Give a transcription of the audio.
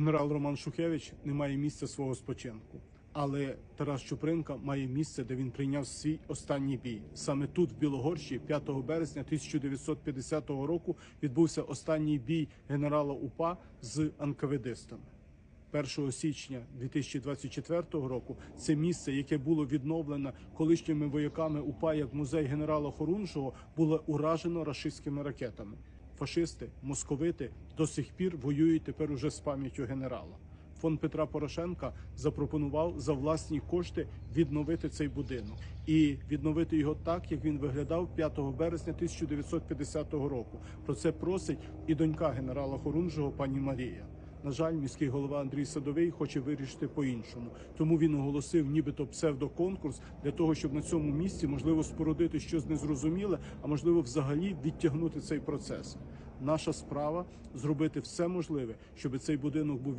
Генерал Роман Шухевич не має місця свого спочинку. Але Тарас Чупринка має місце, де він прийняв свій останній бій. Саме тут, в Білогорщі, 5 березня 1950 року, відбувся останній бій генерала УПА з анкаведистами. 1 січня 2024 року це місце, яке було відновлено колишніми вояками УПА як музей генерала Хорунжого, було уражено рашистськими ракетами. Фашисти, московити до сих пір воюють тепер уже з пам'яттю генерала. Фонд Петра Порошенка запропонував за власні кошти відновити цей будинок і відновити його так, як він виглядав 5 березня 1950 року. Про це просить і донька генерала Хорунжого, пані Марія. На жаль, міський голова Андрій Садовий хоче вирішити по-іншому. Тому він оголосив нібито псевдоконкурс для того, щоб на цьому місці можливо спорудити щось незрозуміле, а можливо, взагалі відтягнути цей процес. Наша справа зробити все можливе, щоб цей будинок був